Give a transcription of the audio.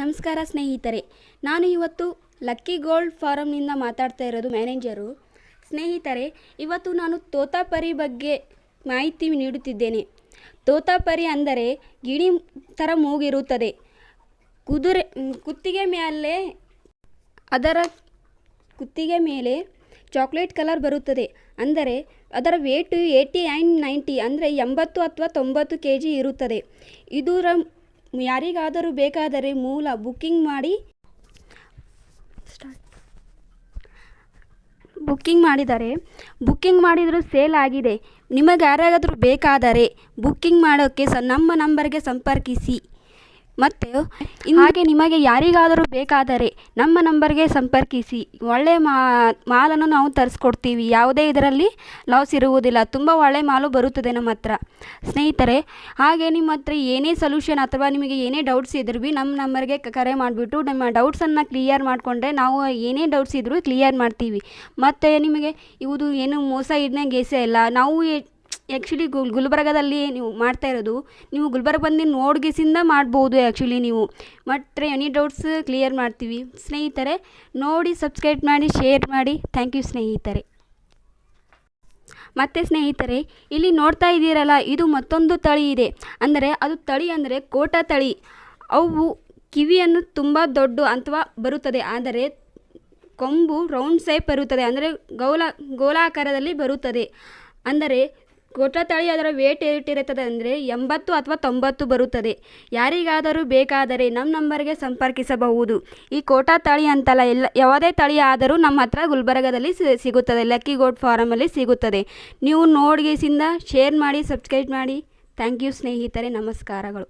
ನಮಸ್ಕಾರ ಸ್ನೇಹಿತರೆ. ನಾನು ಇವತ್ತು ಲಕ್ಕಿ ಗೋಲ್ಡ್ ಫಾರಮ್ನಿಂದ ಮಾತಾಡ್ತಾ ಇರೋದು ಮ್ಯಾನೇಜರು ಸ್ನೇಹಿತರೆ, ಇವತ್ತು ನಾನು ತೋತಾಪರಿ ಬಗ್ಗೆ ಮಾಹಿತಿ ನೀಡುತ್ತಿದ್ದೇನೆ. ತೋತಾಪರಿ ಅಂದರೆ ಗಿಣಿ ಥರ ಮೂಗಿರುತ್ತದೆ. ಕುದುರೆ, ಕುತ್ತಿಗೆ ಮೇಲೆ, ಅದರ ಕುತ್ತಿಗೆ ಮೇಲೆ ಚಾಕ್ಲೇಟ್ ಕಲರ್ ಬರುತ್ತದೆ. ಅಂದರೆ ಅದರ ವೇಟು ಏಯ್ಟಿ ಆ್ಯಂಡ್ ನೈಂಟಿ ಅಂದರೆ ಎಂಬತ್ತು ಅಥವಾ ತೊಂಬತ್ತು ಕೆ ಜಿ ಇರುತ್ತದೆ. ಇದರ ಯಾರಿಗಾದರೂ ಬೇಕಾದರೆ ಮೂಲ ಬುಕ್ಕಿಂಗ್ ಮಾಡಿ ಬುಕ್ಕಿಂಗ್ ಮಾಡಿದರೆ, ಬುಕ್ಕಿಂಗ್ ಮಾಡಿದರೂ ಸೇಲ್ ಆಗಿದೆ. ನಿಮಗೆ ಯಾರಿಗಾದರೂ ಬೇಕಾದರೆ ಬುಕ್ಕಿಂಗ್ ಮಾಡೋಕ್ಕೆ ಸ ನಮ್ಮ ನಂಬರ್ಗೆ ಸಂಪರ್ಕಿಸಿ. ಮತ್ತು ಹಾಗೆ ನಿಮಗೆ ಯಾರಿಗಾದರೂ ಬೇಕಾದರೆ ನಮ್ಮ ನಂಬರ್ಗೆ ಸಂಪರ್ಕಿಸಿ. ಒಳ್ಳೆಯ ಮಾಲನ್ನು ನಾವು ತರಿಸ್ಕೊಡ್ತೀವಿ. ಯಾವುದೇ ಇದರಲ್ಲಿ ಲಾಸ್ ಇರುವುದಿಲ್ಲ. ತುಂಬ ಒಳ್ಳೆಯ ಮಾಲು ಬರುತ್ತದೆ ನಮ್ಮ ಹತ್ರ. ಸ್ನೇಹಿತರೆ, ಹಾಗೆ ನಿಮ್ಮ ಹತ್ರ ಏನೇ ಸೊಲ್ಯೂಷನ್ ಅಥವಾ ನಿಮಗೆ ಏನೇ ಡೌಟ್ಸ್ ಇದ್ರೂ ಭೀ ನಮ್ಮ ನಂಬರ್ಗೆ ಕರೆ ಮಾಡಿಬಿಟ್ಟು ನಿಮ್ಮ ಡೌಟ್ಸನ್ನು ಕ್ಲಿಯರ್ ಮಾಡಿಕೊಂಡ್ರೆ ನಾವು ಏನೇ ಡೌಟ್ಸ್ ಇದ್ದರೂ ಕ್ಲಿಯರ್ ಮಾಡ್ತೀವಿ. ಮತ್ತು ನಿಮಗೆ ಇವುದು ಏನು ಮೋಸ ಇದನ್ನ ಗೇಸೆ ಇಲ್ಲ ನಾವು ಆ್ಯಕ್ಚುಲಿ ಗುಲ್, ಗುಲ್ಬರ್ಗದಲ್ಲಿ ನೀವು ಮಾಡ್ತಾ ಇರೋದು, ನೀವು ಗುಲ್ಬರ್ಗ ಬಂದು ನೋಡ್ಗಿಸಿಂದ ಮಾಡ್ಬೋದು ಆ್ಯಕ್ಚುಲಿ ನೀವು. ಮತ್ತು ಎನಿ ಡೌಟ್ಸ್ ಕ್ಲಿಯರ್ ಮಾಡ್ತೀವಿ. ಸ್ನೇಹಿತರೆ, ನೋಡಿ ಸಬ್ಸ್ಕ್ರೈಬ್ ಮಾಡಿ ಶೇರ್ ಮಾಡಿ. ಥ್ಯಾಂಕ್ ಯು ಸ್ನೇಹಿತರೆ. ಮತ್ತು ಸ್ನೇಹಿತರೆ, ಇಲ್ಲಿ ನೋಡ್ತಾ ಇದ್ದೀರಲ್ಲ, ಇದು ಮತ್ತೊಂದು ತಳಿ ಇದೆ. ಅಂದರೆ, ಅದು ತಳಿ ಅಂದರೆ ಕೋಟ ತಳಿ. ಅವು ಕಿವಿಯನ್ನು ತುಂಬ ದೊಡ್ಡ ಅಥವಾ ಬರುತ್ತದೆ. ಆದರೆ, ಕೊಂಬು ರೌಂಡ್ ಶೇಪ್ ಬರುತ್ತದೆ. ಅಂದರೆ ಗೌಲ, ಗೋಲಾಕಾರದಲ್ಲಿ ಬರುತ್ತದೆ. ಅಂದರೆ ಕೋಟ ತಳಿ ಅದರ ವೇಟ್ ಏಟಿರುತ್ತದೆ ಅಂದರೆ ಎಂಬತ್ತು ಅಥವಾ ತೊಂಬತ್ತು ಬರುತ್ತದೆ. ಯಾರಿಗಾದರೂ ಬೇಕಾದರೆ ನಮ್ಮ ನಂಬರ್ಗೆ ಸಂಪರ್ಕಿಸಬಹುದು. ಈ ಕೋಟಾ ತಳಿ ಅಂತಲ್ಲ, ಎಲ್ಲ, ಯಾವುದೇ ತಳಿ ಆದರೂ ನಮ್ಮ ಹತ್ರ ಗುಲ್ಬರ್ಗದಲ್ಲಿ ಸಿಗುತ್ತದೆ. ಲಕ್ಕಿ ಗೋಟ್ ಫಾರಮಲ್ಲಿ ಸಿಗುತ್ತದೆ. ನೀವು ನೋಡ್ಗೆಸಿಂದ ಶೇರ್ ಮಾಡಿ ಸಬ್ಸ್ಕ್ರೈಬ್ ಮಾಡಿ. ಥ್ಯಾಂಕ್ ಯು ಸ್ನೇಹಿತರೆ. ನಮಸ್ಕಾರಗಳು.